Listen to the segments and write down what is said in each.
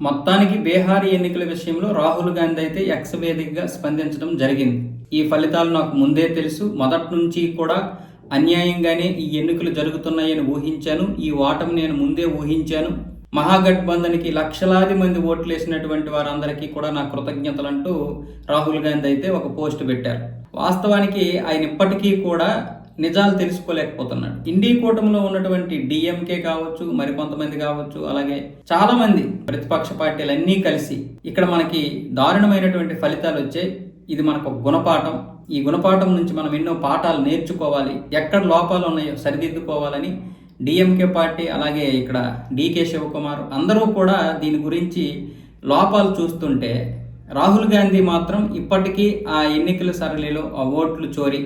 మొత్తానికి బీహార్ ఎన్నికల విషయంలో రాహుల్ గాంధీ అయితే ఎక్స్ వేదికగా స్పందించడం జరిగింది. ఈ ఫలితాలు నాకు ముందే తెలుసు. మొదటి నుంచి కూడా అన్యాయంగానే ఈ ఎన్నికలు జరుగుతున్నాయని ఊహించాను. ఈ ఓటమి నేను ముందే ఊహించాను. మహాగఠబంధన్కి లక్షలాది మంది ఓట్లు వేసినటువంటి వారందరికీ కూడా నా కృతజ్ఞతలు అంటూ రాహుల్ గాంధీ అయితే ఒక పోస్ట్ పెట్టారు. వాస్తవానికి ఆయన ఇప్పటికీ కూడా నిజాలు తెలుసుకోలేకపోతున్నాడు. ఇండి కూటమిలో ఉన్నటువంటి డిఎంకే కావచ్చు మరికొంతమంది కావచ్చు అలాగే చాలా మంది ప్రతిపక్ష పార్టీలు అన్నీ కలిసి ఇక్కడ మనకి దారుణమైనటువంటి ఫలితాలు వచ్చాయి. ఇది మనకు గుణపాఠం. ఈ గుణపాఠం నుంచి మనం ఎన్నో పాఠాలు నేర్చుకోవాలి. ఎక్కడ లోపాలు ఉన్నాయో సరిదిద్దుకోవాలని డిఎంకే పార్టీ అలాగే ఇక్కడ డికే శివకుమార్ అందరూ కూడా దీని గురించి లోపాలు చూస్తుంటే రాహుల్ గాంధీ మాత్రం ఇప్పటికీ ఆ ఎన్నికల సరళిలో ఆ ఓట్లు చోరీ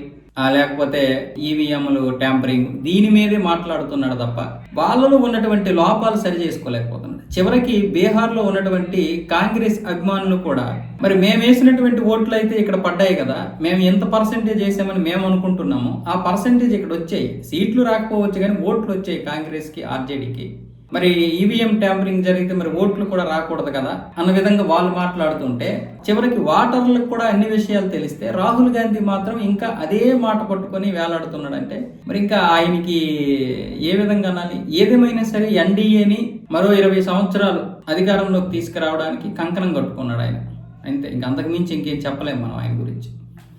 లేకపోతే ఈవీఎంలు ట్యాంపరింగ్ దీని మీదే మాట్లాడుతున్నాడు తప్ప వాళ్ళలో ఉన్నటువంటి లోపాలు సరి చేసుకోలేకపోతున్నాడు. చివరికి బీహార్లో ఉన్నటువంటి కాంగ్రెస్ అభిమానులు కూడా మరి మేము వేసినటువంటి ఓట్లు అయితే ఇక్కడ పడ్డాయి కదా మేము ఎంత పర్సెంటేజ్ వేసామని మేము అనుకుంటున్నాము ఆ పర్సెంటేజ్ ఇక్కడ వచ్చాయి. సీట్లు రాకపోవచ్చు కానీ ఓట్లు వచ్చాయి కాంగ్రెస్కి ఆర్జేడీకి. మరి ఈవీఎం ట్యాంపరింగ్ జరిగితే మరి ఓట్లు కూడా రాకూడదు కదా? అన్న విధంగా వాళ్ళు మాట్లాడుతుంటే చివరికి వాటర్లకు కూడా అన్ని విషయాలు తెలిస్తే రాహుల్ గాంధీ మాత్రం ఇంకా అదే మాట పట్టుకొని వేలాడుతున్నాడంటే మరి ఇంకా ఆయనకి ఏ విధంగా అనాలి? ఏదేమైనా సరే ఎన్డీఏని మరో ఇరవై సంవత్సరాలు అధికారంలోకి తీసుకురావడానికి కంకణం కట్టుకున్నాడు ఆయన. అంతే ఇంక అంతకుమించి ఇంకేం చెప్పలేము మనం ఆయన గురించి.